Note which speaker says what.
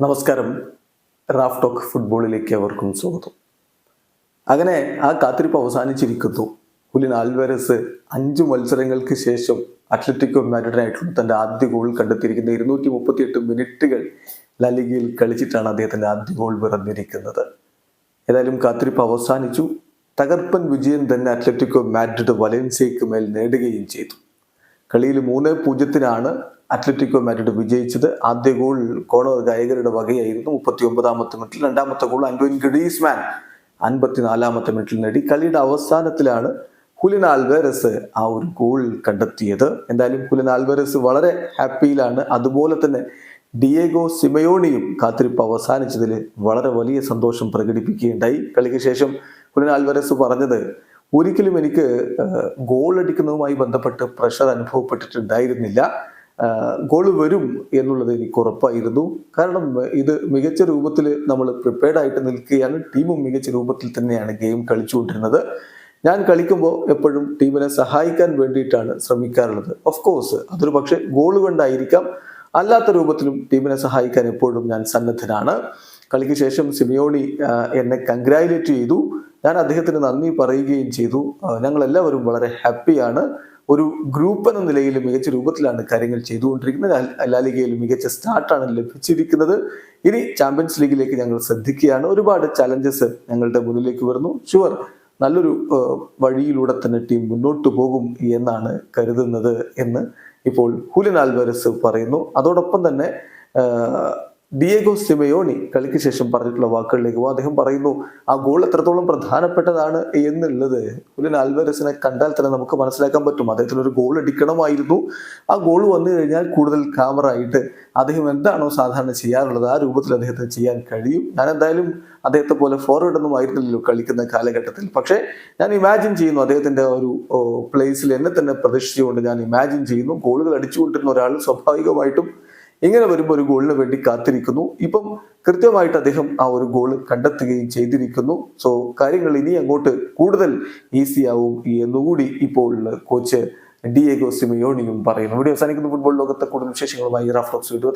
Speaker 1: നമസ്കാരം. Raf talk ഫുട്ബോളിലേക്ക് അവർക്കും സ്വാഗതം. അങ്ങനെ ആ കാത്തിരിപ്പ് അവസാനിച്ചിരിക്കുന്നു. ഹുലിൻ ആൽവരസ് അഞ്ച് മത്സരങ്ങൾക്ക് ശേഷം അത്ലറ്റിക്കോ മാഡ്രിഡിനായിട്ടുള്ള തന്റെ ആദ്യ ഗോൾ കണ്ടെത്തിയിരിക്കുന്ന. ഇരുന്നൂറ്റി മുപ്പത്തിയെട്ട് മിനിറ്റുകൾ ലലിഗയിൽ കളിച്ചിട്ടാണ് അദ്ദേഹത്തിന്റെ ആദ്യ ഗോൾ പിറന്നിരിക്കുന്നത്. ഏതായാലും കാത്തിരിപ്പ് അവസാനിച്ചു. തകർപ്പൻ വിജയം തന്നെ അത്ലറ്റിക്കോ മാഡ്രിഡ് വലൻസിയയ്ക്ക് മേൽ നേടുകയും ചെയ്തു. കളിയിൽ മൂന്ന് പൂജ്യത്തിനാണ് അത്ലറ്റിക്കോ മാറ്റിട്ട് വിജയിച്ചത്. ആദ്യ ഗോൾ കോണർ ഗായകരുടെ വകയായിരുന്നു. മുപ്പത്തി ഒമ്പതാമത്തെ മിനിറ്റിൽ രണ്ടാമത്തെ ഗോൾ ആന്റോയിൻ ഗഡീസ്മാൻ അൻപത്തിനാലാമത്തെ മിനിറ്റിൽ നേടി. കളിയുടെ അവസാനത്തിലാണ് ഹുലിൻ ആ ഒരു ഗോൾ കണ്ടെത്തിയത്. എന്തായാലും ഹുലിൻ വളരെ ഹാപ്പിയിലാണ് അതുപോലെ തന്നെ ഡിയേഗോ സിമയോണിയും കാത്തിരിപ്പ് അവസാനിച്ചതിൽ വളരെ വലിയ സന്തോഷം പ്രകടിപ്പിക്കുകയുണ്ടായി. കളിക്ക് ശേഷം ഹുലിൻ പറഞ്ഞത് ഒരിക്കലും എനിക്ക് ഗോൾ അടിക്കുന്നതുമായി ബന്ധപ്പെട്ട് പ്രഷർ അനുഭവപ്പെട്ടിട്ടുണ്ടായിരുന്നില്ല. ഗോൾ വരും എന്നുള്ളത് എനിക്ക് ഉറപ്പായിരുന്നു. കാരണം ഇത് മികച്ച രൂപത്തിൽ നമ്മൾ പ്രിപ്പയർഡ് ആയിട്ട് നിൽക്കുകയാണ്. ടീമും മികച്ച രൂപത്തിൽ തന്നെയാണ് ഗെയിം കളിച്ചുകൊണ്ടിരുന്നത്. ഞാൻ കളിക്കുമ്പോൾ എപ്പോഴും ടീമിനെ സഹായിക്കാൻ വേണ്ടിയിട്ടാണ് ശ്രമിക്കാറുള്ളത്. ഓഫ് കോഴ്സ് അതൊരു പക്ഷേ ഗോൾ കൊണ്ടായിരിക്കാം. അല്ലാത്ത രൂപത്തിലും ടീമിനെ സഹായിക്കാൻ എപ്പോഴും ഞാൻ സന്നദ്ധനാണ്. കളിക്ക് ശേഷം സിമിയോണി എന്നെ കൺഗ്രാജുലേറ്റ് ചെയ്തു. ഞാൻ അദ്ദേഹത്തിന് നന്ദി പറയുകയും ചെയ്തു. ഞങ്ങളെല്ലാവരും വളരെ ഹാപ്പിയാണ് ഒരു ഗ്രൂപ്പ് എന്ന നിലയിൽ മികച്ച രൂപത്തിലാണ് കാര്യങ്ങൾ ചെയ്തുകൊണ്ടിരിക്കുന്നത്. ലാലിഗയിൽ മികച്ച സ്റ്റാർട്ടാണ് ലഭിച്ചിരിക്കുന്നത്. ഇനി ചാമ്പ്യൻസ് ലീഗിലേക്ക് ഞങ്ങൾ ശ്രദ്ധിക്കുകയാണ്. ഒരുപാട് ചലഞ്ചസ് ഞങ്ങളുടെ മുന്നിലേക്ക് വരുന്നു. ഷുവർ നല്ലൊരു വഴിയിലൂടെ തന്നെ ടീം മുന്നോട്ട് പോകും എന്നാണ് കരുതുന്നത് എന്ന് ഇപ്പോൾ ഹുലിൻ ആൽവരസ് പറയുന്നു. അതോടൊപ്പം തന്നെ ഡിയേഗോ സിമയോണി കളിക്ക് ശേഷം പറഞ്ഞിട്ടുള്ള വാക്കുകളിലേക്ക് അദ്ദേഹം പറയുന്നു ആ ഗോൾ എത്രത്തോളം പ്രധാനപ്പെട്ടതാണ് എന്നുള്ളത് ഒരു ആൽവരസിനെ കണ്ടാൽ തന്നെ നമുക്ക് മനസ്സിലാക്കാൻ പറ്റും. അദ്ദേഹത്തിന് ഒരു ഗോൾ അടിക്കണമായിരുന്നു. ആ ഗോൾ വന്നു കഴിഞ്ഞാൽ കൂടുതൽ കാമറ ആയിട്ട് അദ്ദേഹം എന്താണോ സാധാരണ ചെയ്യാറുള്ളത് ആ രൂപത്തിൽ അദ്ദേഹത്തിന് ചെയ്യാൻ കഴിയും. ഞാൻ എന്തായാലും അദ്ദേഹത്തെ പോലെ ഫോർവേഡ് ഒന്നും ആയിരുന്നില്ലല്ലോ കളിക്കുന്ന കാലഘട്ടത്തിൽ. പക്ഷേ ഞാൻ ഇമാജിൻ ചെയ്യുന്നു അദ്ദേഹത്തിന്റെ ഒരു പ്ലേസിൽ എന്നെ തന്നെ പ്രതീക്ഷിച്ചുകൊണ്ട് ഞാൻ ഇമാജിൻ ചെയ്യുന്നു. ഗോളുകൾ അടിച്ചുകൊണ്ടിരുന്ന ഒരാൾ സ്വാഭാവികമായിട്ടും ഇങ്ങനെ വരുമ്പോൾ ഒരു ഗോളിന് വേണ്ടി കാത്തിരിക്കുന്നു. ഇപ്പം കൃത്യമായിട്ട് അദ്ദേഹം ആ ഒരു ഗോൾ കണ്ടെത്തുകയും ചെയ്തിരിക്കുന്നു. സോ കാര്യങ്ങൾ ഇനി അങ്ങോട്ട് കൂടുതൽ ഈസി ആവും എന്നുകൂടി ഇപ്പോൾ കോച്ച് ഡിയേഗോ സിമിയോണിയും പറയുന്നു. ഇവിടെ അവസാനിക്കുന്ന. ഫുട്ബോൾ ലോകത്തെ കൂടുതൽ വിശേഷങ്ങളുമായി റാഫ്ലോക്സ് വീഡിയോ